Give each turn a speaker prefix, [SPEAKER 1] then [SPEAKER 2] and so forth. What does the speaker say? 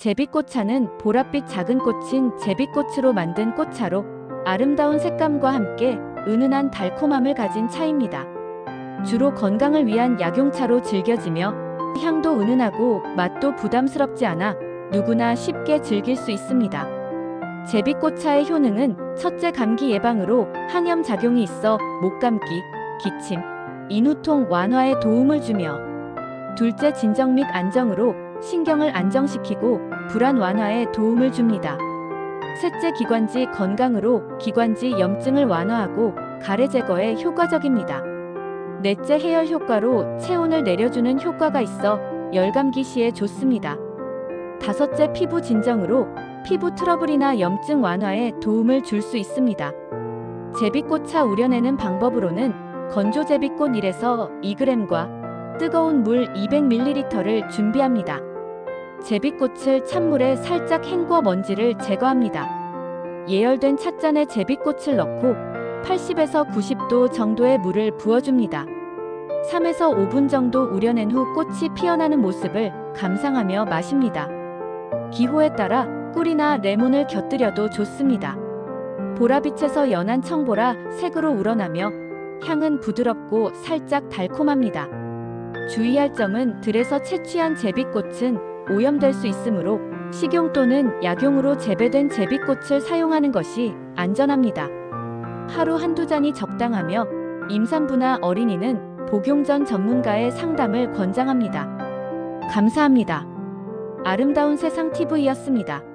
[SPEAKER 1] 제비꽃차는 보랏빛 작은 꽃인 제비꽃으로 만든 꽃차로 아름다운 색감과 함께 은은한 달콤함을 가진 차입니다. 주로 건강을 위한 약용차로 즐겨지며 향도 은은하고 맛도 부담스럽지 않아 누구나 쉽게 즐길 수 있습니다. 제비꽃차의 효능은 첫째 감기 예방으로 항염 작용이 있어 목감기, 기침, 인후통 완화에 도움을 주며 둘째 진정 및 안정으로 신경을 안정시키고 불안 완화에 도움을 줍니다. 셋째 기관지 건강으로 기관지 염증을 완화하고 가래 제거에 효과적입니다. 넷째 해열 효과로 체온을 내려주는 효과가 있어 열감기 시에 좋습니다. 다섯째 피부 진정으로 피부 트러블이나 염증 완화에 도움을 줄 수 있습니다. 제비꽃차 우려내는 방법으로는 건조 제비꽃 1에서 2g과 뜨거운 물 200ml를 준비합니다. 제비꽃을 찬물에 살짝 헹궈 먼지를 제거합니다. 예열된 찻잔에 제비꽃을 넣고 80에서 90도 정도의 물을 부어줍니다. 3에서 5분 정도 우려낸 후 꽃이 피어나는 모습을 감상하며 마십니다. 기호에 따라 꿀이나 레몬을 곁들여도 좋습니다. 보라빛에서 연한 청보라 색으로 우러나며 향은 부드럽고 살짝 달콤합니다. 주의할 점은 들에서 채취한 제비꽃은 오염될 수 있으므로 식용 또는 약용으로 재배된 제비꽃을 사용하는 것이 안전합니다. 하루 한두 잔이 적당하며 임산부나 어린이는 복용 전 전문가의 상담을 권장합니다. 감사합니다. 아름다운 세상 TV였습니다.